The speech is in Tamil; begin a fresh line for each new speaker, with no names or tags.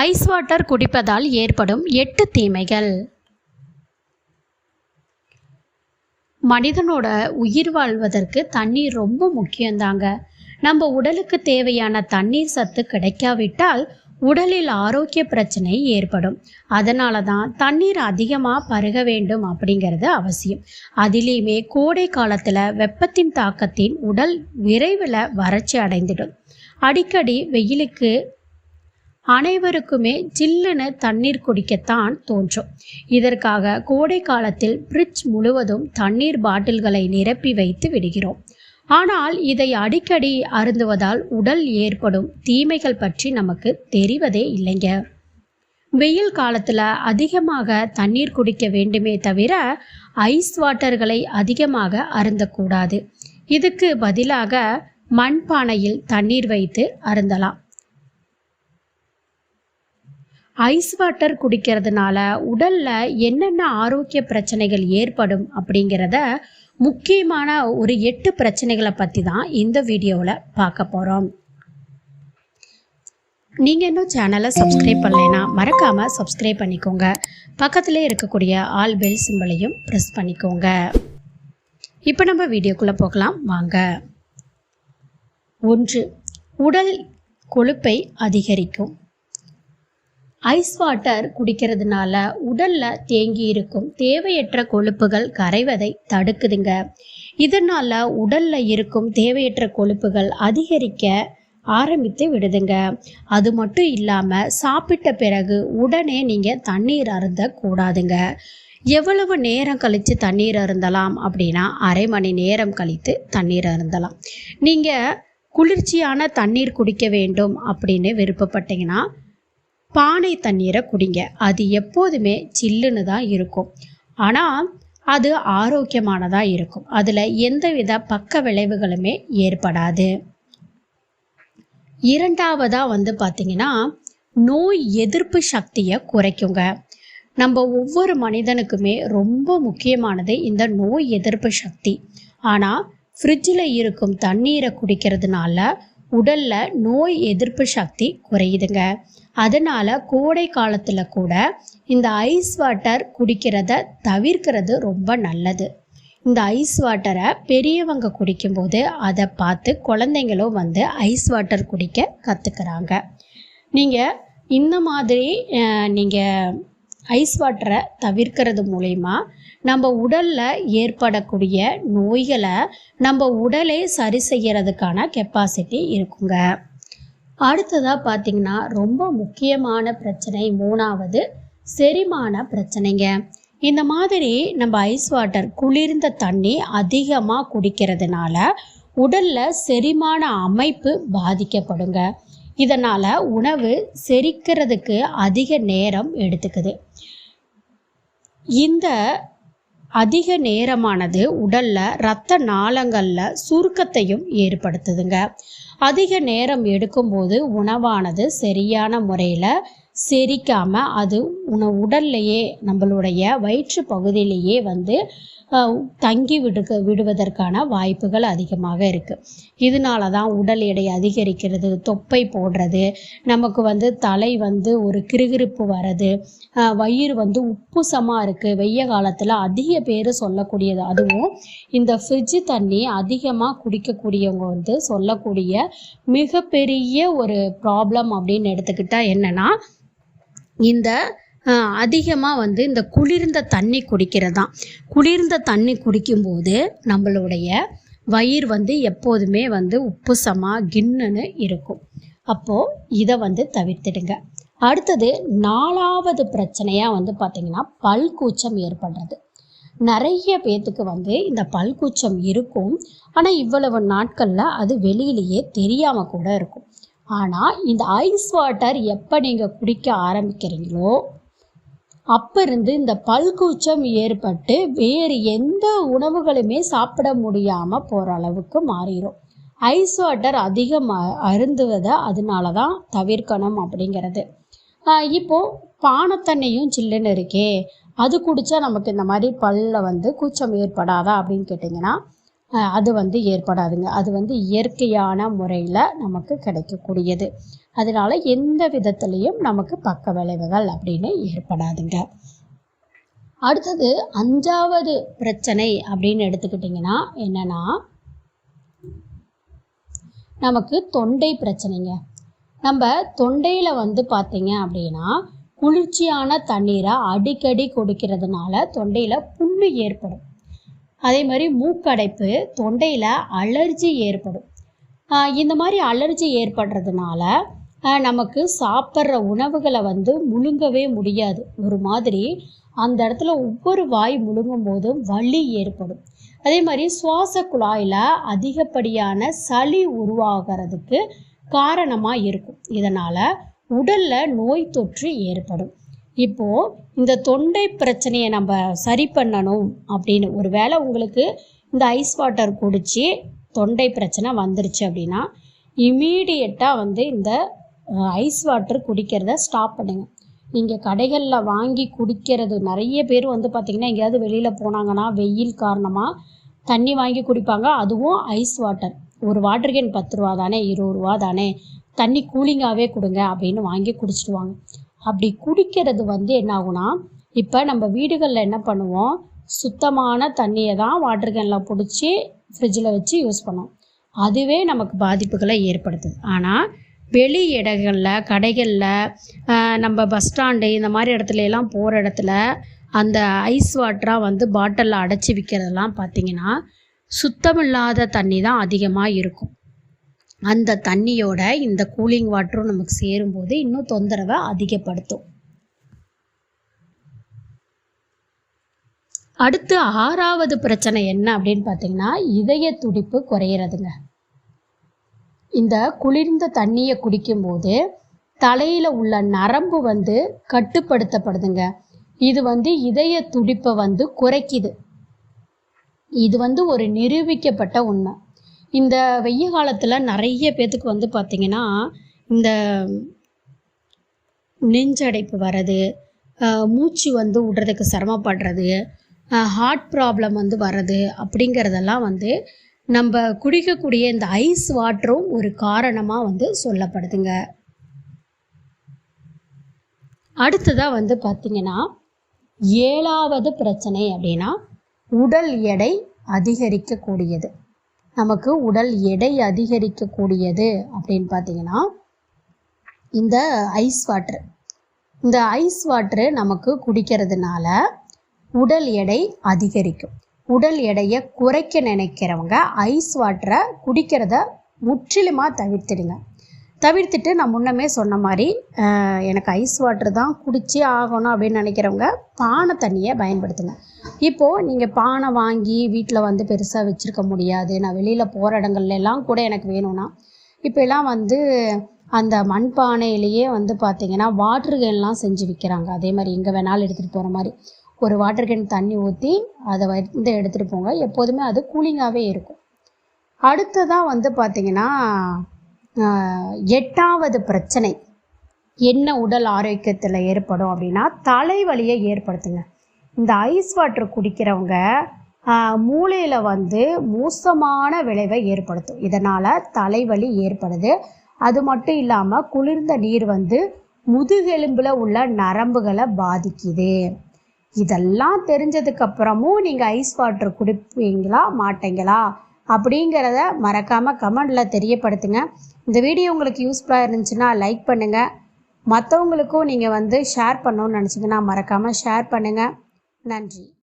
ஐஸ் வாட்டர் குடிப்பதால் ஏற்படும் எட்டு தீமைகள். மனிதனோட உயிர் வாழ்வதற்கு தண்ணீர் ரொம்ப முக்கியம்தாங்க நம்ம உடலுக்கு தேவையான தண்ணீர் சத்து கிடைக்காவிட்டால் உடலில் ஆரோக்கிய பிரச்சனை ஏற்படும். அதனால தான் தண்ணீர் அதிகமாக பருக வேண்டும் அப்படிங்கிறது அவசியம். அதிலேயுமே கோடை காலத்தில் வெப்பத்தின் தாக்கத்தின் உடல் விரைவில் வறட்சி அடைந்திடும். அடிக்கடி வெயிலுக்கு அனைவருக்குமே ஜில்லுன்னு தண்ணீர் குடிக்கத்தான் தோன்றும். இதற்காக கோடை காலத்தில் பிரிட்ஜ் முழுவதும் தண்ணீர் பாட்டில்களை நிரப்பி வைத்து விடுகிறோம். ஆனால் இதை அடிக்கடி அருந்துவதால் உடல் ஏற்படும் தீமைகள் பற்றி நமக்கு தெரிவதே இல்லைங்க. வெயில் காலத்தில் அதிகமாக தண்ணீர் குடிக்க வேண்டுமே தவிர ஐஸ் வாட்டர்களை அதிகமாக அருந்தக்கூடாது. இதுக்கு பதிலாக மண்பானையில் தண்ணீர் வைத்து அருந்தலாம். ஐஸ் வாட்டர் குடிக்கிறதுனால உடல்ல என்னென்ன ஆரோக்கிய பிரச்சனைகள் ஏற்படும் அப்படிங்கிறத முக்கியமான ஒரு எட்டு பிரச்சனைகளை பற்றி தான் இந்த வீடியோவில் பார்க்க போகிறோம் நீங்கள் இன்னும் சேனலை சப்ஸ்கிரைப் பண்ணலைன்னா மறக்காமல் சப்ஸ்கிரைப் பண்ணிக்கோங்க. பக்கத்திலே இருக்கக்கூடிய ஆல் பெல் சிம்பிளையும் ப்ரெஸ் பண்ணிக்கோங்க. இப்போ நம்ம வீடியோக்குள்ளே போகலாம். வாங்க. ஒன்று உடல் கொழுப்பை அதிகரிக்கும். ஐஸ் வாட்டர் குடிக்கிறதுனால உடல்ல தேங்கி இருக்கும் தேவையற்ற கொழுப்புகள் கரைவதை தடுக்குதுங்க. இதனால உடல்ல இருக்கும் தேவையற்ற கொழுப்புகள் அதிகரிக்க ஆரம்பித்து விடுதுங்க. அது மட்டும் இல்லாமல் சாப்பிட்ட பிறகு உடனே நீங்கள் தண்ணீர் அருந்த கூடாதுங்க எவ்வளவு நேரம் கழித்து தண்ணீர் அருந்தலாம் அப்படின்னா அரை மணி நேரம் கழித்து தண்ணீர் அருந்தலாம். நீங்கள் குளிர்ச்சியான தண்ணீர் குடிக்க வேண்டும் அப்படின்னு விருப்பப்பட்டீங்கன்னா பானை தண்ணீரை குடிங்க. அது எப்போதுமே சில்லுன்னு தான் இருக்கும். ஆனால் அது ஆரோக்கியமானதாக இருக்கும். அதில் எந்தவித பக்க விளைவுகளுமே ஏற்படாது. இரண்டாவதாக வந்து பார்த்திங்கன்னா நோய் எதிர்ப்பு சக்தியை குறைக்குங்க. நம்ம ஒவ்வொரு மனிதனுக்குமே ரொம்ப முக்கியமானது இந்த நோய் எதிர்ப்பு சக்தி. ஆனால் ஃப்ரிட்ஜில் இருக்கும் தண்ணீரை குடிக்கிறதுனால உடலில் நோய் எதிர்ப்பு சக்தி குறையுதுங்க. அதனால் கோடை காலத்தில் கூட இந்த ஐஸ் வாட்டர் குடிக்கிறத தவிர்க்கிறது ரொம்ப நல்லது. இந்த ஐஸ் வாட்டரை பெரியவங்க குடிக்கும்போது அதை பார்த்து குழந்தைங்களும் வந்து ஐஸ் வாட்டர் குடிக்க கற்றுக்குறாங்க நீங்கள் இந்த மாதிரி நீங்கள் ஐஸ் வாட்டரை தவிர்க்கிறது மூலயமா நம்ம உடலில் ஏற்படக்கூடிய நோய்களை நம்ம உடலே சரி செய்கிறதுக்கான கெப்பாசிட்டி இருக்குங்க. அடுத்ததாக பார்த்தீங்கன்னா ரொம்ப முக்கியமான பிரச்சனை மூணாவது செரிமான பிரச்சனைங்க. இந்த மாதிரி நம்ம ஐஸ் வாட்டர் குளிர்ந்த தண்ணி அதிகமாக குடிக்கிறதுனால உடலில் செரிமான அமைப்பு பாதிக்கப்படுங்க. இதனால் உணவு செரிக்கிறதுக்கு அதிக நேரம் எடுத்துக்குது. இந்த அதிக நேரமானது உடலில் இரத்த நாளங்களில் சுருக்கத்தையும் ஏற்படுத்துதுங்க. அதிக நேரம் எடுக்கும்போது உணவானது சரியான முறையில் செரிக்காமல் அது உன உடல்லையே நம்மளுடைய வயிற்று பகுதியிலேயே வந்து தங்கி விடுக்க விடுவதற்கான வாய்ப்புகள் அதிகமாக இருக்குது இதனால தான் உடல் எடை அதிகரிக்கிறது தொப்பை போடுறது நமக்கு வந்து தலை வந்து ஒரு கிருகிருப்பு வர்றது வயிறு வந்து உப்புசமாக இருக்குது வெய்ய காலத்தில் அதிக பேர் சொல்லக்கூடியது அதுவும் இந்த ஃப்ரிட்ஜு தண்ணி அதிகமாக குடிக்கக்கூடியவங்க வந்து சொல்லக்கூடிய மிகப்பெரிய ஒரு ப்ராப்ளம் அப்படின்னு எடுத்துக்கிட்டால் என்னென்னா இந்த அதிகமாக வந்து இந்த குளிர்ந்த தண்ணி குடிக்கிறது தான் குளிர்ந்த தண்ணி குடிக்கும்போது நம்மளுடைய வயிறு வந்து எப்போதுமே வந்து உப்புசமாக கின்னுன்னு இருக்கும். அப்போது இதை வந்து தவிர்த்துடுங்க. அடுத்தது நாலாவது பிரச்சனையாக வந்து பார்த்திங்கன்னா பல்கூச்சம் ஏற்படுறது. நிறைய பேர்த்துக்கு வந்து இந்த பல்கூச்சம் இருக்கும். ஆனால் இவ்வளவு நாட்களில் அது வெளியிலேயே தெரியாமல் கூட இருக்கும். ஆனால் இந்த ஐஸ் வாட்டர் எப்போ நீங்கள் குடிக்க ஆரம்பிக்கிறீங்களோ அப்போ இருந்து இந்த பல்கூச்சம் ஏற்பட்டு வேறு எந்த உணவுகளுமே சாப்பிட முடியாமல் போகிற அளவுக்கு மாறிடும் ஐஸ் வாட்டர் அதிகம் அருந்துவதை அதனால தான் தவிர்க்கணும் அப்படிங்கிறது. இப்போது பானத்தண்ணியும் சில்லுன்னு இருக்கே அது குடித்தா நமக்கு இந்த மாதிரி பல்ல வந்து கூச்சம் ஏற்படாதா அப்படின்னு கேட்டிங்கன்னா அது வந்து ஏற்படாதுங்க. அது வந்து இயற்கையான முறையில் நமக்கு கிடைக்கக்கூடியது. அதனால எந்த விதத்துலேயும் நமக்கு பக்க விளைவுகள் அப்படின்னு ஏற்படாதுங்க. அடுத்தது அஞ்சாவது பிரச்சனை அப்படின்னு எடுத்துக்கிட்டிங்கன்னா என்னென்னா நமக்கு தொண்டை பிரச்சனைங்க. நம்ம தொண்டையில் வந்து பார்த்தீங்க அப்படின்னா குளிர்ச்சியான தண்ணீரை அடிக்கடி கொடுக்கிறதுனால தொண்டையில் புண்ணு ஏற்படும். அதே மாதிரி மூக்கடைப்பு தொண்டையில் அலர்ஜி ஏற்படும். இந்த மாதிரி அலர்ஜி ஏற்படுறதுனால நமக்கு சாப்பிட்ற உணவுகளை வந்து முழுங்கவே முடியாது. ஒரு மாதிரி அந்த இடத்துல ஒவ்வொரு வாய் முழுங்கும் போதும் வலி ஏற்படும். அதே மாதிரி சுவாச குழாயில் அதிகப்படியான சளி உருவாகிறதுக்கு காரணமாக இருக்கும். இதனால் உடலில் நோய் தொற்று ஏற்படும். இப்போது இந்த தொண்டை பிரச்சனையை நம்ம சரி பண்ணணும் அப்படின்னு ஒரு வேளை உங்களுக்கு இந்த ஐஸ் வாட்டர் குடித்து தொண்டை பிரச்சனை வந்துருச்சு அப்படின்னா இமீடியட்டாக வந்து இந்த ஐஸ் வாட்டர் குடிக்கிறத ஸ்டாப் பண்ணுங்கள் நீங்கள் கடைகளில் வாங்கி குடிக்கிறது நிறைய பேர் வந்து பார்த்திங்கன்னா எங்கேயாவது வெளியில் போனாங்கன்னா வெயில் காரணமாக தண்ணி வாங்கி குடிப்பாங்க. அதுவும் ஐஸ் வாட்டர் ஒரு வாட்டர் கேன் பத்து ரூபா தானே இருபது ரூபா தானே தண்ணி கூலிங்காகவே கொடுங்க அப்படின்னு வாங்கி குடிச்சிடுவாங்க. அப்படி குடிக்கிறது வந்து என்ன ஆகுனா இப்போ நம்ம வீடுகளில் என்ன பண்ணுவோம்? சுத்தமான தண்ணியை தான் வாட்டர் கேனில் பிடிச்சி ஃப்ரிட்ஜில் வச்சு யூஸ் பண்ணோம். அதுவே நமக்கு பாதிப்புகளை ஏற்படுத்துது. ஆனால் வெளி இடங்களில் கடைகளில் நம்ம பஸ் ஸ்டாண்டு இந்த மாதிரி இடத்துல எல்லாம் போகிற இடத்துல அந்த ஐஸ் வாட்டராக வந்து பாட்டிலில் அடைச்சி விற்கிறதெல்லாம் பார்த்தீங்கன்னா சுத்தமில்லாத தண்ணி தான் அதிகமாக இருக்கும். அந்த தண்ணியோட இந்த கூலிங் வாட்டரும் நமக்கு சேரும்போது இன்னும் தொந்தரவை அதிகப்படுத்தும். அடுத்து ஆறாவது பிரச்சனை என்ன அப்படின்னு பார்த்தீங்கன்னா இதய துடிப்பு குறையிறதுங்க. இந்த குளிர்ந்த தண்ணியை குடிக்கும்போது தலையில் உள்ள நரம்பு வந்து கட்டுப்படுத்தப்படுதுங்க. இது வந்து இதய துடிப்பை வந்து குறைக்குது. இது வந்து ஒரு நிரூபிக்கப்பட்ட உண்மை. இந்த வெய்ய காலத்தில் நிறைய பேத்துக்கு வந்து பார்த்திங்கன்னா இந்த நெஞ்சடைப்பு வர்றது மூச்சு வந்து விடுறதுக்கு சிரமப்படுறது ஹார்ட் ப்ராப்ளம் வந்து வர்றது அப்படிங்கிறதெல்லாம் வந்து நம்ம குடிக்கக்கூடிய இந்த ஐஸ் வாட்டரும் ஒரு காரணமாக வந்து சொல்லப்படுதுங்க. அடுத்ததாக வந்து பார்த்திங்கன்னா ஏழாவது பிரச்சனை அப்படின்னா உடல் எடை அதிகரிக்கக்கூடியது. நமக்கு உடல் எடை அதிகரிக்கக்கூடியது அப்படின்னு பார்த்தீங்கன்னா இந்த ஐஸ் வாட்ரு இந்த ஐஸ் வாட்ரு நமக்கு குடிக்கிறதுனால உடல் எடை அதிகரிக்கும். உடல் எடையை குறைக்க நினைக்கிறவங்க ஐஸ் வாட்டரை குடிக்கிறத முற்றிலுமாக தவிர்த்திடுங்க. தவிர்த்துட்டு நான் முன்னமே சொன்ன மாதிரி எனக்கு ஐஸ் வாட்டர் தான் குடிச்சே ஆகணும் அப்படின்னு நினைக்கிறவங்க பானை தண்ணியை பயன்படுத்துங்க. இப்போது நீங்கள் பானை வாங்கி வீட்டில் வந்து பெருசாக வச்சுருக்க முடியாது. நான் வெளியில் போகிற இடங்கள்ல எல்லாம் கூட எனக்கு வேணும்னா இப்போ எல்லாம் வந்து அந்த மண்பானையிலேயே வந்து பார்த்தீங்கன்னா வாட்டர் கேன்லாம் செஞ்சு விற்கிறாங்க அதே மாதிரி எங்கே வேணாலும் எடுத்துகிட்டு போகிற மாதிரி. ஒரு வாட்டர் கேன் தண்ணி ஊற்றி அதை வந்து எடுத்துகிட்டு போங்க. எப்போதுமே அது கூலிங்காகவே இருக்கும். அடுத்ததாக வந்து பார்த்திங்கன்னா எட்டாவது பிரச்சனை. என்ன உடல் ஆரோக்கியத்தில் ஏற்படும் அப்படின்னா தலைவலியை ஏற்படுத்துங்க. இந்த ஐஸ் வாட்டர் குடிக்கிறவங்க மூளையில் வந்து மோசமான விளைவை ஏற்படுத்தும். இதனால் தலைவலி ஏற்படுது. அது மட்டும் இல்லாமல் குளிர்ந்த நீர் வந்து முதுகெலும்பில் உள்ள நரம்புகளை பாதிக்குது. இதெல்லாம் தெரிஞ்சதுக்கப்புறமும் நீங்கள் ஐஸ் வாட்டர் குடிப்பீங்களா மாட்டீங்களா? அப்படிங்கிறத மறக்காமல் கமெண்டில் தெரியப்படுத்துங்க. இந்த வீடியோ உங்களுக்கு யூஸ்ஃபுல்லாக இருந்துச்சுன்னா லைக் பண்ணுங்கள் மற்றவங்களுக்கும் நீங்கள் வந்து ஷேர் பண்ணணும்னு நினச்சிங்கன்னா மறக்காமல் ஷேர் பண்ணுங்கள் நன்றி.